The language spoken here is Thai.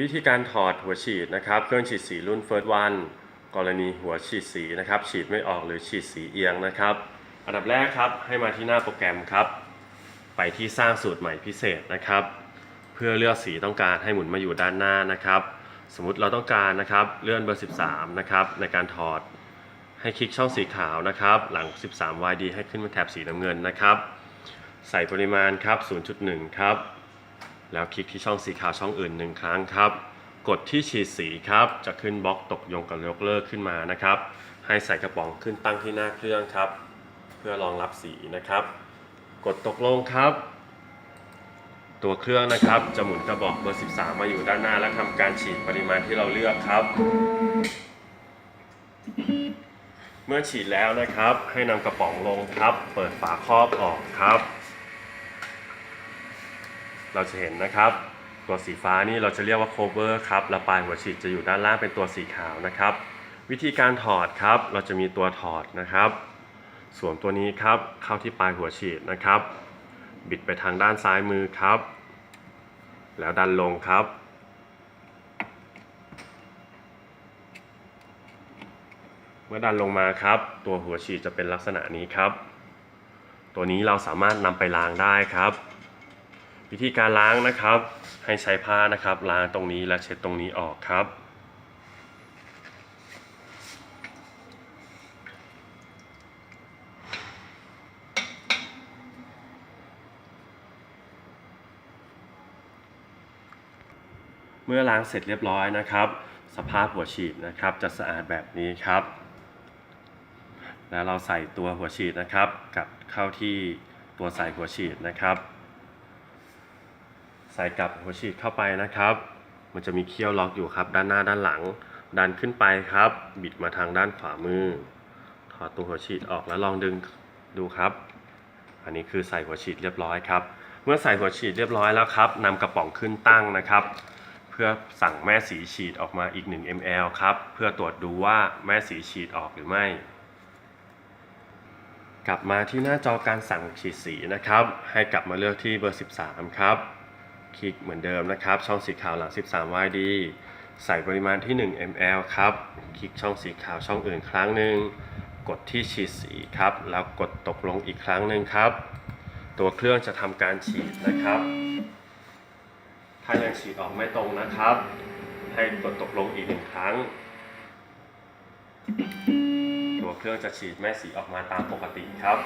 วิธีการถอดหัวฉีดนะครับเครื่องฉีดสีรุ่น First One กรณีหัวฉีดสีนะครับฉีดไม่ออกหรือฉีดสีเอียงนะครับ อันดับแรกครับให้มาที่หน้าโปรแกรมครับ ไปที่สร้างสูตรใหม่พิเศษนะครับ เพื่อเลือกสีต้องการให้หมุนมาอยู่ด้านหน้านะครับ สมมติเราต้องการนะครับเลื่อนเบอร์ 13 นะครับในการถอดให้คลิกช่องสีขาวนะครับ หลัง 13 YD ให้ขึ้นมาแถบสีน้ำเงินนะครับ ใส่ปริมาณครับ 0.1 ครับ แล้วคลิกที่ช่องสีขาวช่องอื่นหนึ่งครั้งครับ กดที่ฉีดสีครับ จะขึ้นบล็อกตกยงกับยกเลิกขึ้นมานะครับ ให้ใส่กระป๋องขึ้นตั้งที่หน้าเครื่องครับ เพื่อรองรับสีนะครับ กดตกลงครับ ตัวเครื่องนะครับจะหมุนกระบอกเบอร์ 13 มาอยู่ด้านหน้า และทำการฉีดปริมาณที่เราเลือกครับ เมื่อฉีดแล้วนะครับ ให้นำกระป๋องลงครับ เปิดฝาครอบออกครับ เราจะเห็นนะครับ ตัวสีฟ้านี่เราจะเรียกว่า cover ครับและปลายหัวฉีดจะอยู่ด้านล่างเป็นตัวสีขาวนะครับ วิธีการถอดครับเราจะมีตัวถอดนะครับสวมตัวนี้ครับเข้าที่ปลายหัวฉีดนะครับ บิดไปทางด้านซ้ายมือครับ แล้วดันลงครับ เมื่อดันลงมาครับ ตัวหัวฉีดจะเป็นลักษณะนี้ครับ ตัวนี้เราสามารถนำไปล้างได้ครับ วิธีการล้างนะครับ ให้ใช้ผ้านะครับ ล้างตรงนี้และเช็ดตรงนี้ออกครับ เมื่อล้างเสร็จเรียบร้อยนะครับ สภาพหัวฉีดนะครับ จะสะอาดแบบนี้ครับ แล้วเราใส่ตัวหัวฉีดนะครับกับเข้าที่ตัวใส่หัวฉีดนะครับ ส่กลับหัวฉีดเข้าไปนะครับ มันจะมีเคี้ยวล็อกอยู่ครับ ด้านหน้าด้านหลัง ดันขึ้นไปครับ บิดมาทางด้านขวามือ ถอดตัวหัวฉีดออกแล้วลองดึงดูครับ อันนี้คือใส่หัวฉีดเรียบร้อยครับ เมื่อใส่หัวฉีดเรียบร้อยแล้วครับนำกระป๋องขึ้นตั้งนะครับ เพื่อสั่งแม่สีฉีดออกมาอีก 1 ml ครับ เพื่อตรวจดูว่าแม่สีฉีดออกหรือไม่กลับมาที่หน้าจอการสั่งฉีดสีนะครับ ให้กลับมาเลือกที่เบอร์ 13 ครับ คลิกเหมือนเดิมนะครับ ช่องสีขาวหลัง 13 YD ใส่ปริมาณที่ 1 ml ครับ คลิกช่องสีขาวช่องอื่นครั้งหนึ่ง กดที่ฉีดสีครับ แล้วกดตกลงอีกครั้งหนึ่งครับ ตัวเครื่องจะทำการฉีดนะครับ ถ้ายังฉีดออกไม่ตรงนะครับ ให้กดตกลงอีกหนึ่งครั้ง ตัวเครื่องจะฉีดแม่สีออกมาตามปกติครับ